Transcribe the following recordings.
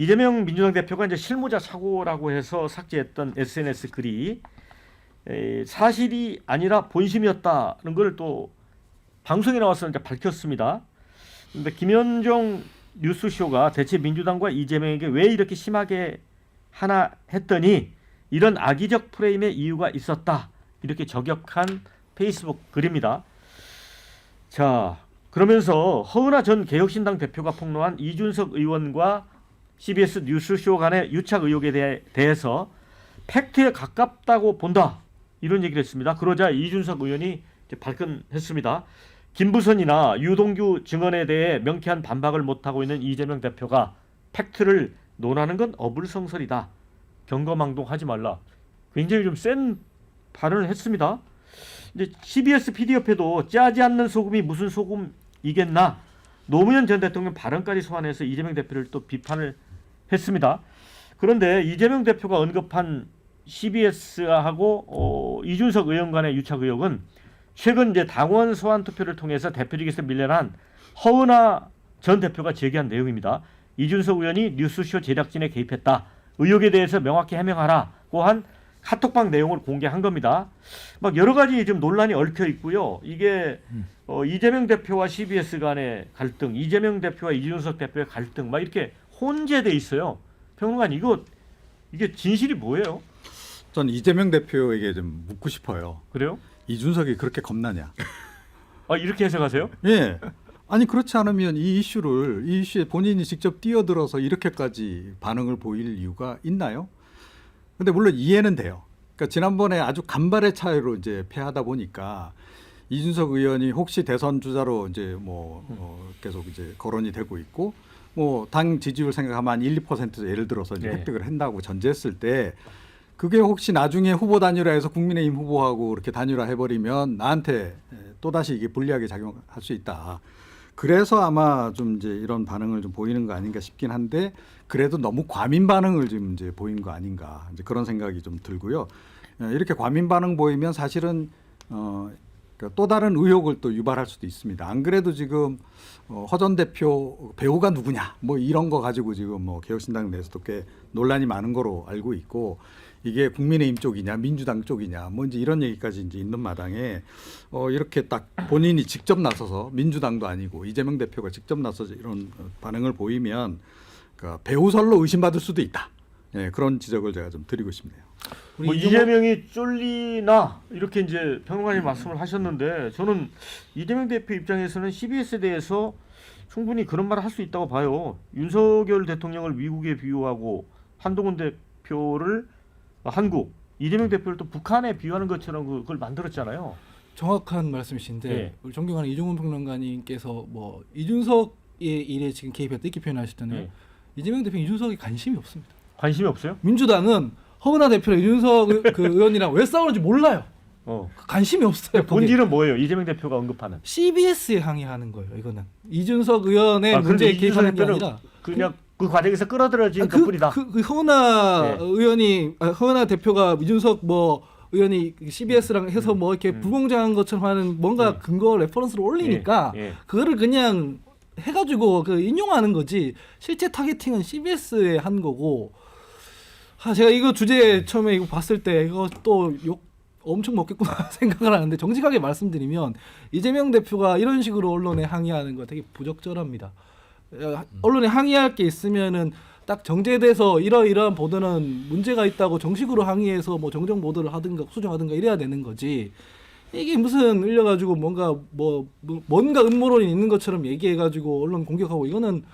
이재명 민주당 대표가 이제 실무자 사고라고 해서 삭제했던 SNS 글이 에, 사실이 아니라 본심이었다는 걸 또 방송에 나와서 이제 밝혔습니다. 근데 김현정 뉴스쇼가 대체 민주당과 이재명에게 왜 이렇게 심하게 하나 했더니 이런 악의적 프레임의 이유가 있었다. 이렇게 저격한 페이스북 글입니다. 자, 그러면서 허은하 전 개혁신당 대표가 폭로한 이준석 의원과 CBS 뉴스쇼 간의 유착 의혹에 대해, 대해서 팩트에 가깝다고 본다. 이런 얘기를 했습니다. 그러자 이준석 의원이 발끈했습니다. 김부선이나 유동규 증언에 대해 명쾌한 반박을 못하고 있는 이재명 대표가 팩트를 논하는 건 어불성설이다. 경거망동하지 말라. 굉장히 좀 센 발언을 했습니다. 이제 CBS PD협회도 짜지 않는 소금이 무슨 소금이겠나 노무현 전 대통령 발언까지 소환해서 이재명 대표를 또 비판을 했습니다. 그런데 이재명 대표가 언급한 CBS하고 어, 이준석 의원 간의 유착 의혹은 최근 이제 당원 소환 투표를 통해서 대표직에서 밀려난 허은하 전 대표가 제기한 내용입니다. 이준석 의원이 뉴스쇼 제작진에 개입했다. 의혹에 대해서 명확히 해명하라고 한 카톡방 내용을 공개한 겁니다. 막 여러 가지 지금 논란이 얽혀 있고요. 이게 어, 이재명 대표와 CBS 간의 갈등, 이재명 대표와 이준석 대표의 갈등, 막 이렇게 혼재돼 있어요. 평론가님 이거 이게 진실이 뭐예요? 전 이재명 대표에게 좀 묻고 싶어요. 그래요? 이준석이 그렇게 겁나냐? 아 이렇게 해석하세요? 예. 아니 그렇지 않으면 이 이슈를 이 이슈에 본인이 직접 뛰어들어서 이렇게까지 반응을 보일 이유가 있나요? 근데 물론 이해는 돼요. 그러니까 지난번에 아주 간발의 차이로 이제 패하다 보니까 이준석 의원이 혹시 대선 주자로 이제 뭐 어, 계속 이제 거론이 되고 있고 뭐 당 지지율 생각하면 한 1, 2% 예를 들어서 이제 네. 획득을 한다고 전제했을 때 그게 혹시 나중에 후보 단일화해서 국민의힘 후보하고 이렇게 단일화 해버리면 나한테 또 다시 이게 불리하게 작용할 수 있다. 그래서 아마 좀 이제 이런 반응을 좀 보이는 거 아닌가 싶긴 한데 그래도 너무 과민 반응을 지금 이제 보인 거 아닌가 이제 그런 생각이 좀 들고요. 어, 이렇게 과민 반응 보이면 사실은 어, 그또 다른 의혹을 또 유발할 수도 있습니다. 안 그래도 지금 어, 허전 대표 배우가 누구냐 뭐 이런 거 가지고 지금 뭐 개혁신당 내에서도 꽤 논란이 많은 거로 알고 있고 이게 국민의힘 쪽이냐 민주당 쪽이냐 뭐 이제 이런 얘기까지 이제 있는 마당에 어 이렇게 딱 본인이 직접 나서서 민주당도 아니고 이재명 대표가 직접 나서서 이런 어, 반응을 보이면 그 배우설로 의심받을 수도 있다. 예, 그런 지적을 제가 좀 드리고 싶네요. 뭐 이재명이 쫄리나 이렇게 이제 평론가님 말씀을 하셨는데 저는 이재명 대표 입장에서는 CBS에 대해서 충분히 그런 말을 할 수 있다고 봐요. 윤석열 대통령을 미국에 비유하고 한동훈 대표를 한국, 이재명 대표를 또 북한에 비유하는 것처럼 그- 그걸 만들었잖아요. 정확한 말씀이신데 예. 우리 존경하는 이종훈 평론가님께서 뭐 이준석의 일에 지금 개입했다 이렇게 표현하셨잖아요. 예. 이재명 대표 이준석이 관심이 없습니다. 관심이 없어요? 민주당은 허은하 대표랑 이준석 의- 그 의원이랑 왜 싸우는지 몰라요. 어. 관심이 없어요. 본질은 뭐예요? 이재명 대표가 언급하는. CBS에 항의하는 거예요. 이거는 이준석 의원의 아, 문제에 개입하는 게 아니라 그냥 그 과정에서 끌어들여진 아, 그, 것뿐이다. 그, 그 허은하 네. 의원이 아, 허은하 대표가 이준석 뭐 의원이 CBS랑 해서 뭐 이렇게 음. 불공정한 것처럼 하는 뭔가 네. 근거 레퍼런스를 올리니까 예, 예. 그거를 그냥 해가지고 그 인용하는 거지 실제 타겟팅은 CBS에 한 거고 아 제가 이거 주제 처음에 이거 봤을 때 이거 또 욕 엄청 먹겠구나 생각을 하는데 정직하게 말씀드리면 이재명 대표가 이런 식으로 언론에 항의하는 거 되게 부적절합니다. 어, 언론에 항의할 게 있으면은 딱 정제돼서 이러이러한 보도는 문제가 있다고 정식으로 항의해서 뭐 정정 보도를 하든가 수정하든가 이래야 되는 거지. 이게 무슨 흘려가지고 뭔가 뭐, 뭐 뭔가 음모론이 있는 것처럼 얘기해가지고 언론 공격하고 이거는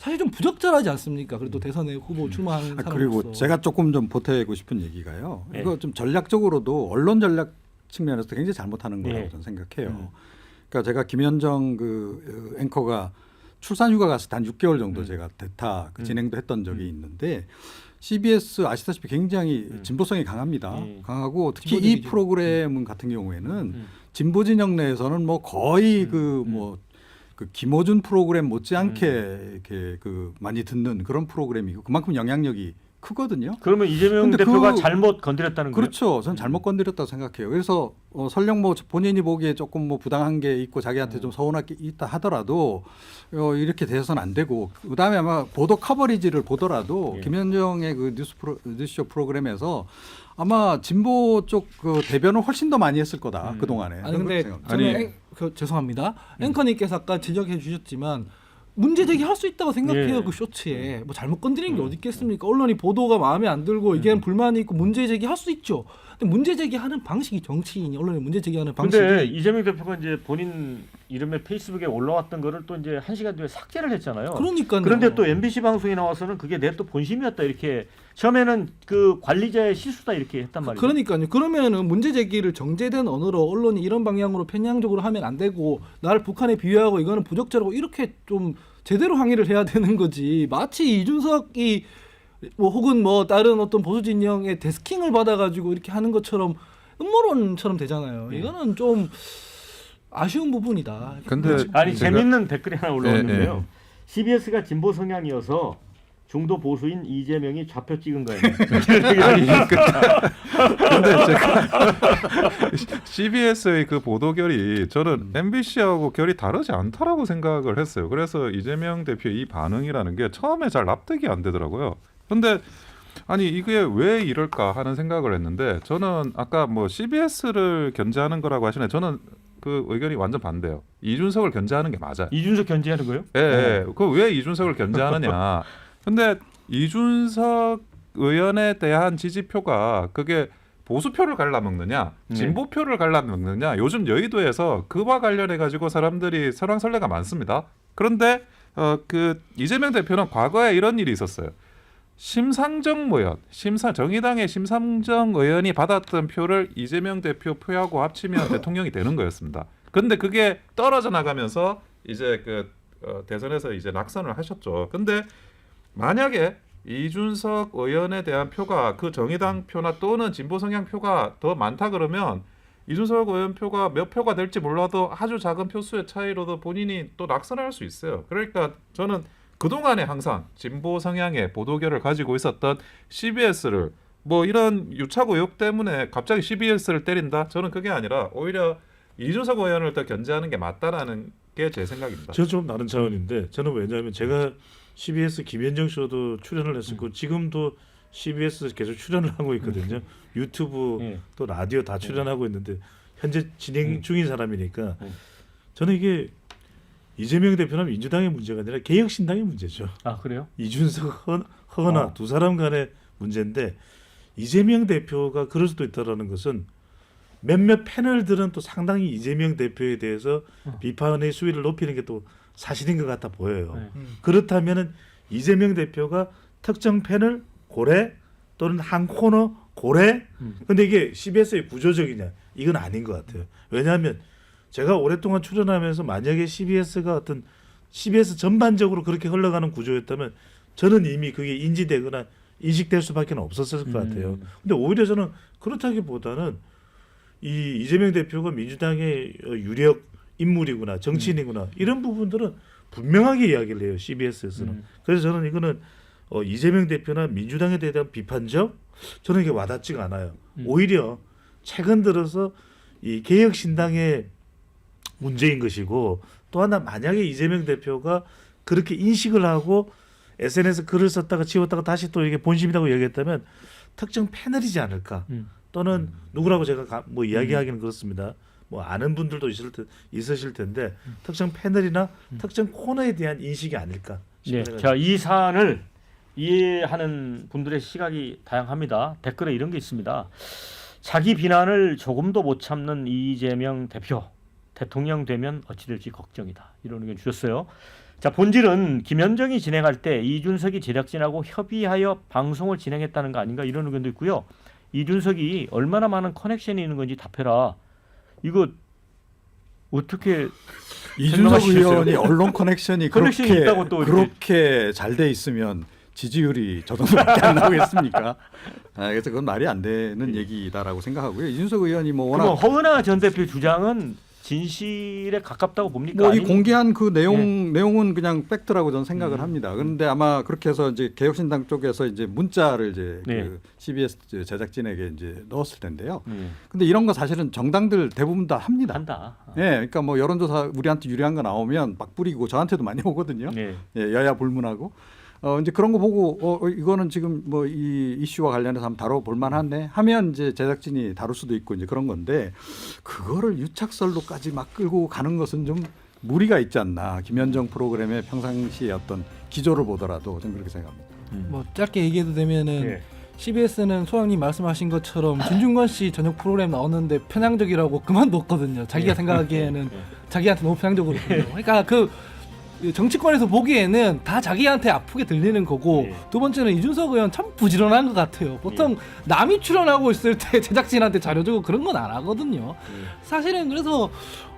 사실 좀 부적절하지 않습니까? 그래도 대선에 후보 출마하는 아, 사람으로서 그리고 제가 조금 좀 보태고 싶은 얘기가요. 네. 이거 좀 전략적으로도 언론 전략 측면에서 굉장히 잘못하는 거라고 네. 저는 생각해요. 음. 그러니까 제가 김현정 그 어, 앵커가 출산휴가 때한 6개월 정도 음. 제가 대타 그 음. 진행도 했던 적이 있는데 CBS 아시다시피 굉장히 음. 진보성이 강합니다. 음. 강하고 특히 이 진보적이죠. 프로그램 같은 경우에는 음. 진보 진영 내에서는 뭐 거의 음. 그 음. 뭐 그 김어준 프로그램 못지않게 이렇게 그 많이 듣는 그런 프로그램이고 그만큼 영향력이 크거든요. 그러면 이재명 대표가 그- 잘못 건드렸다는 거예요? 그렇죠. 전 잘못 건드렸다고 생각해요. 그래서 어, 설령 뭐 본인이 보기에 조금 뭐 부당한 게 있고 자기한테 음. 좀 서운한 게 있다 하더라도 어, 이렇게 돼서는 안 되고 그다음에 아마 보도 커버리지를 보더라도 예. 김현정의 그 뉴스 프로, 뉴스쇼 프로그램에서 아마 진보 쪽 그 대변을 훨씬 더 많이 했을 거다 음. 그 동안에. 아니 근데 저는 아니. 앵, 그, 죄송합니다. 앵커님께서 아까 지적해 주셨지만 문제 제기할 수 있다고 생각해요 예. 그 쇼츠에 뭐 잘못 건드린 게 어디 있겠습니까? 언론이 보도가 마음에 안 들고 이게 불만이 있고 문제 제기할 수 있죠. 근데 문제 제기하는 방식이 정치인이 언론이 문제 제기하는 방식이 근데 이재명 대표가 이제 본인 이름의 페이스북에 올라왔던 거를 또 이제 한 시간 뒤에 삭제를 했잖아요. 그러니까요. 그런데 또 MBC 방송에 나와서는 그게 내 또 본심이었다 이렇게 처음에는 그 관리자의 실수다 이렇게 했단 말이에요. 그러니까요. 그러면은 문제 제기를 정제된 언어로 언론이 이런 방향으로 편향적으로 하면 안 되고 나를 북한에 비유하고 이거는 부적절하고 이렇게 좀 제대로 항의를 해야 되는 거지. 마치 이준석이 뭐 혹은 뭐 다른 어떤 보수 진영의 데스킹을 받아가지고 이렇게 하는 것처럼 음모론처럼 되잖아요. 예. 이거는 좀 아쉬운 부분이다. 근데 아니 제가- 재밌는 댓글이 하나 올라왔는데요. 예, 예. CBS가 진보 성향이어서 중도 보수인 이재명이 좌표 찍은 거예요. 아니 그, 근데 제가 CBS의 그 보도 결이 저는 MBC하고 결이 다르지 않다라고 생각을 했어요. 그래서 이재명 대표의 이 반응이라는 게 처음에 잘 납득이 안 되더라고요. 근데 아니 이게 왜 이럴까 하는 생각을 했는데 저는 아까 뭐 CBS를 견제하는 거라고 하시네. 저는 그 의견이 완전 반대예요. 이준석을 견제하는 게 맞아요. 이준석 견제하는 거예요? 예, 예. 그왜 이준석을 견제하느냐? 근데 이준석 의원에 대한 지지표가 그게 보수표를 갈라먹느냐, 네. 진보표를 갈라먹느냐. 요즘 여의도에서 그와 관련해 가지고 사람들이 설왕설래가 많습니다. 그런데 어 그 이재명 대표는 과거에 이런 일이 있었어요. 심상정 의원, 심사 정의당의 심상정 의원이 받았던 표를 이재명 대표 표하고 합치면 대통령이 되는 거였습니다. 근데 그게 떨어져 나가면서 이제 그 어, 대선에서 이제 낙선을 하셨죠. 근데 만약에 이준석 의원에 대한 표가 그 정의당 표나 또는 진보 성향 표가 더 많다 그러면 이준석 의원 표가 몇 표가 될지 몰라도 아주 작은 표수의 차이로도 본인이 또 낙선을 할수 있어요. 그러니까 저는 그동안에 항상 진보 성향의 보도결을 가지고 있었던 CBS를 뭐 이런 유착 의혹 때문에 갑자기 CBS를 때린다? 저는 그게 아니라 오히려 이준석 의원을 더 견제하는 게 맞다라는 게 제 생각입니다. 저 좀 다른 차원인데 저는 왜냐하면 제가 CBS 김현정 쇼도 출연을 했었고 음. 지금도 CBS 계속 출연을 하고 있거든요. 유튜브 예. 또 라디오 다 출연하고 있는데 현재 진행 음. 중인 사람이니까 음. 저는 이게 이재명 대표는 민주당의 문제가 아니라 개혁신당의 문제죠. 아 그래요? 이준석 허, 허나 어. 두 사람 간의 문제인데 이재명 대표가 그럴 수도 있다라는 것은 몇몇 패널들은 또 상당히 이재명 대표에 대해서 어. 비판의 수위를 높이는 게 또 사실인 것 같아 보여요. 네. 음. 그렇다면은 이재명 대표가 특정 패널 고래 또는 한 코너 고래 음. 근데 이게 CBS의 구조적이냐 이건 아닌 것 같아요. 왜냐하면 제가 오랫동안 출연하면서 만약에 CBS가 어떤 CBS 전반적으로 그렇게 흘러가는 구조였다면 저는 이미 그게 인지되거나 인식될 수밖에 없었을 것 같아요. 음. 근데 오히려 저는 그렇다기보다는 이 이재명 대표가 민주당의 어, 유력 인물이구나 정치인이구나 이런 부분들은 분명하게 이야기를 해요 CBS에서는. 음. 그래서 저는 이거는 어, 이재명 대표나 민주당에 대한 비판적 저는 이게 와닿지가 않아요. 음. 오히려 최근 들어서 이 개혁 신당의 문제인 것이고 또 하나 만약에 이재명 대표가 그렇게 인식을 하고 SNS 글을 썼다가 지웠다가 다시 또 이게 본심이라고 얘기했다면 특정 패널이지 않을까 음. 또는 누구라고 제가 가- 뭐 이야기하기는 그렇습니다. 뭐 아는 분들도 있을 테, 있으실 텐데 특정 패널이나 특정 코너에 대한 인식이 아닐까 네. 자, 이 사안을 이해하는 분들의 시각이 다양합니다. 댓글에 이런 게 있습니다. 자기 비난을 조금도 못 참는 이재명 대표 대통령 되면 어찌 될지 걱정이다. 이런 의견 주셨어요. 자, 본질은 김현정이 진행할 때 이준석이 제작진하고 협의하여 방송을 진행했다는 거 아닌가 이런 의견도 있고요. 이준석이 얼마나 많은 커넥션이 있는 건지 답해라. 이거 어떻게 이준석? 의원이 언론 커넥션이 커넥션이 그렇게 있다고 또 그렇게 잘 돼 있으면 지지율이 저 정도밖에 안 나오겠습니까? 아, 그래서 그건 말이 안 되는 얘기다라고 생각하고요. 이준석 의원이 뭐 워낙 허은하 전 대표 주장은 진실에 가깝다고 봅니까? 뭐 이 공개한 그 내용 네. 내용은 그냥 팩트라고 저는 생각을 음. 합니다. 그런데 아마 그렇게 해서 이제 개혁신당 쪽에서 이제 문자를 이제 네. 그 CBS 제작진에게 이제 넣었을 텐데요. 네. 근데 이런 거 사실은 정당들 대부분 다 합니다. 한다. 예, 그러니까 뭐 여론조사 우리한테 유리한 거 나오면 막 뿌리고 저한테도 많이 오거든요. 네. 예, 여야 불문하고 어 이제 그런 거 보고 어 어, 이거는 지금 뭐 이 이슈와 관련해서 한번 다뤄볼 만하네 하면 이제 제작진이 다룰 수도 있고 이제 그런 건데 그거를 유착설로까지 막 끌고 가는 것은 좀 무리가 있지 않나 김현정 프로그램의 평상시의 어떤 기조를 보더라도 저는 그렇게 생각합니다. 음. 뭐 짧게 얘기해도 되면은 네. CBS는 소장님 말씀하신 것처럼 진중권 씨 저녁 프로그램 나오는데 편향적이라고 그만뒀거든요. 자기가 네. 생각하기에는 네. 자기한테 너무 편향적으로. 그러니까 그 정치권에서 보기에는 다 자기한테 아프게 들리는 거고 네. 두 번째는 이준석 의원 참 부지런한 것 같아요. 보통 남이 출연하고 있을 때 제작진한테 자료 주고 그런 건 안 하거든요. 네. 사실은 그래서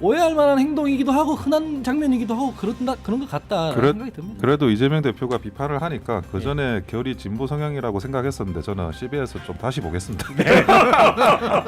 오해할 만한 행동이기도 하고 흔한 장면이기도 하고 그런다 그런 것 같다 그래- 생각이 듭니다. 그래도 이재명 대표가 비판을 하니까 그 전에 결이 진보 성향이라고 생각했었는데 저는 CBS 좀 다시 보겠습니다.